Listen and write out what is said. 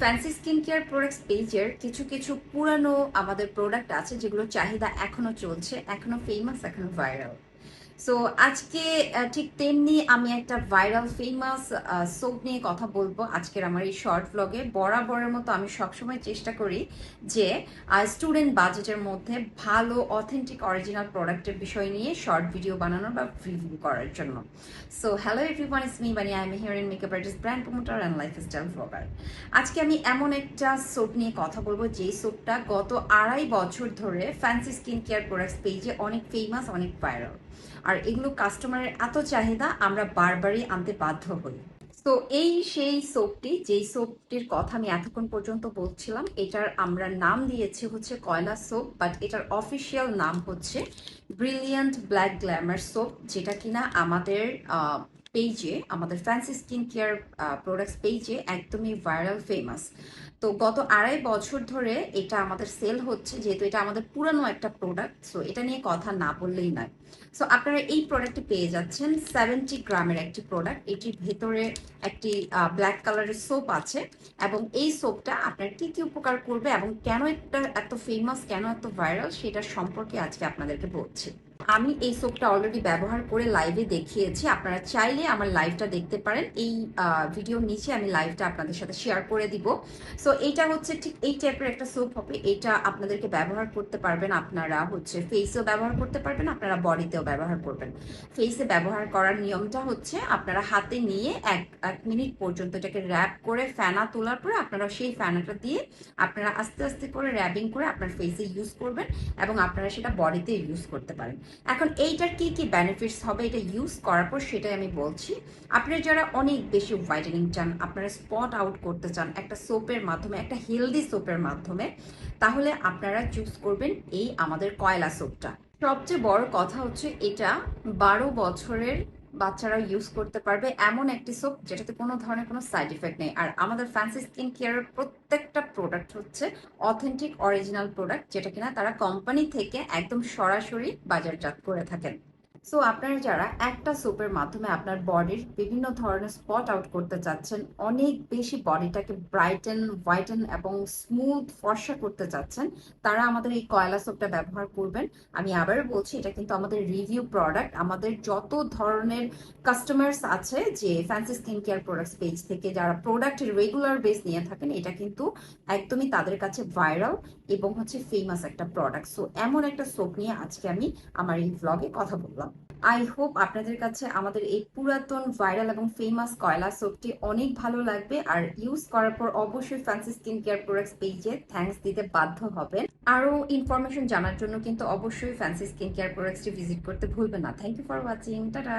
Fancy skin care products পেজের কিছু কিছু পুরানো আমাদের প্রোডাক্ট আছে যেগুলো চাহিদা এখনও চলছে, এখনও ফেমাস এখনও ভাইরাল সো আজকে ঠিক তেমনি আমি একটা ভাইরাল ফেমাস সোপ নিয়ে কথা বলব আজকের আমার এই শর্ট ব্লগে বরাবরের মতো আমি সবসময় চেষ্টা করি যে স্টুডেন্ট বাজেটের মধ্যে ভালো অথেন্টিক অরিজিনাল প্রোডাক্টের বিষয় নিয়ে শর্ট ভিডিও বানানোর বা রিভিউ করার জন্য। So hello everyone is me Bani I am here in makeup artist brand promoter and lifestyle blogger আজকে আমি এমন একটা সোপ নিয়ে কথা বলব, যেই সোপটা গত আড়াই বছর ধরে ফ্যান্সি স্কিন কেয়ার প্রোডাক্টস পেজে অনেক ফেমাস অনেক ভাইরাল আর এগুলো কাস্টমারের এত চাহিদা, আমরা বারবারই আনতে বাধ্য হই। তো এই সেই সোপটি যেই সোপটির কথা আমি এতক্ষণ পর্যন্ত বলছিলাম, এটার আমরা নাম দিয়েছি হচ্ছে কয়লা সোপ বাট এটার অফিসিয়াল নাম হচ্ছে ব্রিলিয়ান্ট ব্ল্যাক গ্ল্যামার সোপ যেটা কিনা আমাদের পেজে, আমাদের ফ্যান্সি স্কিন কেয়ার প্রোডাক্টস পেজে একদমই ভাইরাল ফেমাস তো গত আড়াই বছর ধরে এটা আমাদের সেল হচ্ছে, যেহেতু এটা আমাদের পুরানো একটা প্রোডাক্ট সো এটা নিয়ে কথা না বললেই নয়। সো আপনারা এই প্রোডাক্টটি পেয়ে যাচ্ছেন সেভেন্টি গ্রামের একটি প্রোডাক্ট এটির ভেতরে একটি ব্ল্যাক কালারের সোপ আছে, এবং এই সোপটা আপনার কি কি উপকার করবে এবং কেন এটা এত ফেমাস কেন এত ভাইরাল সেটার সম্পর্কে আজকে আপনাদেরকে বলছি। আমি এই সোপটা অলরেডি ব্যবহার করে লাইভে দেখিয়েছি। আপনারা চাইলে আমার লাইভটা দেখতে পারেন। এই ভিডিওর নিচে আমি লাইভটা আপনাদের সাথে শেয়ার করে দিব। সো এইটা হচ্ছে ঠিক এই টাইপের একটা সোপ হবে। এটা আপনাদেরকে ব্যবহার করতে পারবেন। আপনারা হচ্ছে ফেসেও ব্যবহার করতে পারবেন। আপনারা বডিতেও ব্যবহার করবেন। ফেসে ব্যবহার করার নিয়মটা হচ্ছে আপনারা হাতে নিয়ে এক এক মিনিট পর্যন্ত এটাকে র্যাপ করে ফ্যানা তোলার পরে আপনারা সেই ফ্যানাটা দিয়ে আপনারা আস্তে আস্তে করে র্যাপিং করে আপনার ফেসে ইউজ করবেন এবং আপনারা সেটা বডিতে ইউজ করতে পারেন। এখন এইটার কি কি বেনিফিটস হবে, এটা ইউজ করার পর সেটাই আমি বলছি। আপনারা যারা অনেক বেশি হোয়াইটেনিং চান, আপনারা স্পট আউট করতে চান একটা সোপের মাধ্যমে, একটা হেলদি সোপের মাধ্যমে, তাহলে আপনারা চুজ করবেন এই আমাদের কয়লা সোপটা সবচেয়ে বড় কথা হচ্ছে এটা বারো বছরের বাচ্চারা ইউজ করতে পারবে এমন একটি সোপ যেটাতে কোনো ধরনের কোনো সাইড এফেক্ট নেই। আর আমাদের ফ্যান্সি স্কিন কেয়ারের প্রত্যেকটা প্রোডাক্ট হচ্ছে অথেন্টিক অরিজিনাল প্রোডাক্ট যেটা কিনা তারা কোম্পানি থেকে একদম সরাসরি বাজারজাত করে থাকেন। সো আপনারা যারা একটা সোপের মাধ্যমে আপনার বডির বিভিন্ন ধরনের স্পট আউট করতে চাচ্ছেন, অনেক বেশি বডিটাকে ব্রাইটেন হোয়াইটেন এবং স্মুথ ফর্সা করতে চাচ্ছেন, তারা আমাদের এই কয়লা সোপটা ব্যবহার করবেন। আমি আবার বলছি, এটা কিন্তু আমাদের রিভিউ প্রোডাক্ট আমাদের যত ধরনের কাস্টমার্স আছে যে fancy skin care products page থেকে, যারা প্রোডাক্ট রেগুলার বেস নিয়ে থাকেন, এটা কিন্তু একদমই তাদের কাছে ভাইরাল এবং হচ্ছে ফেমাস একটা প্রোডাক্ট সো এমন একটা সোপ নিয়ে আজকে আমি আমার এই ব্লগে কথা বললাম। আই হোপ আপনাদের কাছে আমাদের এই পুরাতন, ভাইরাল এবং ফেমাস কয়লা সোপটি অনেক ভালো লাগবে। আর ইউজ করার পর অবশ্যই ফ্যান্সি স্কিন কেয়ার প্রোডাক্টস পেজে থ্যাংকস দিতে বাধ্য হবেন। আরও ইনফরমেশন জানার জন্য কিন্তু অবশ্যই ফ্যান্সি স্কিন কেয়ার প্রোডাক্টসটি ভিজিট করতে ভুলবেন না। Thank you for watching tata